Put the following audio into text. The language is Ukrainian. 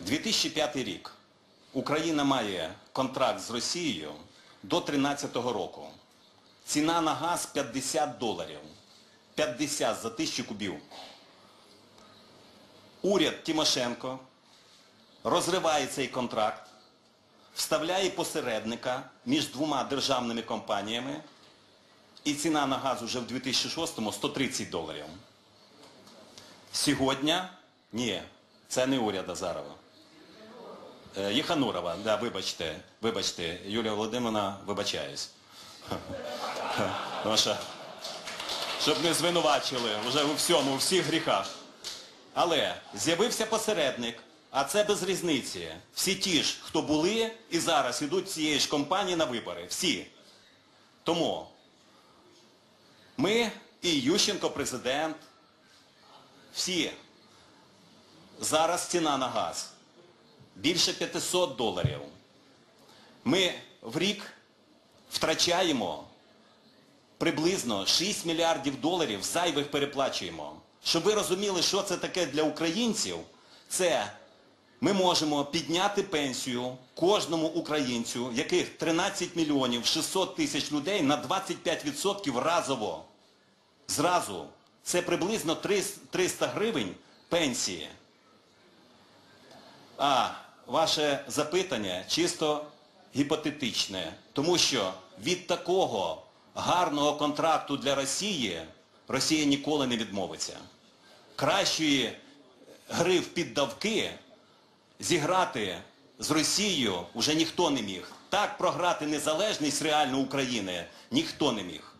2005 рік. Україна має контракт з Росією до 2013 року. Ціна на газ 50 доларів. 50 за тисячу кубів. Уряд Тимошенко розриває цей контракт, вставляє посередника між двома державними компаніями, і ціна на газ уже в 2006-му 130 доларів. Сьогодні, ні, це не уряд Азарова. Е, Єханурова, да, вибачте, вибачте, Юлія Володимирівна, вибачаюсь. Щоб не звинувачили вже у всьому, у всіх гріхах. Але з'явився посередник, а це без різниці. Всі ті ж, хто були і зараз йдуть цієї ж компанії на вибори. Всі. Тому ми і Ющенко президент, всі. Зараз ціна на газ більше 500 доларів. Ми в рік втрачаємо приблизно 6 мільярдів доларів зайвих переплачуємо. Щоб ви розуміли, що це таке для українців, це ми можемо підняти пенсію кожному українцю, яких 13 мільйонів 600 тисяч людей на 25% разово. Зразу. Це приблизно 300 гривень пенсії. А ваше запитання чисто гіпотетичне, тому що від такого гарного контракту для Росії Росія ніколи не відмовиться. Кращої гри в піддавки зіграти з Росією вже ніхто не міг. Так програти незалежність реально України ніхто не міг.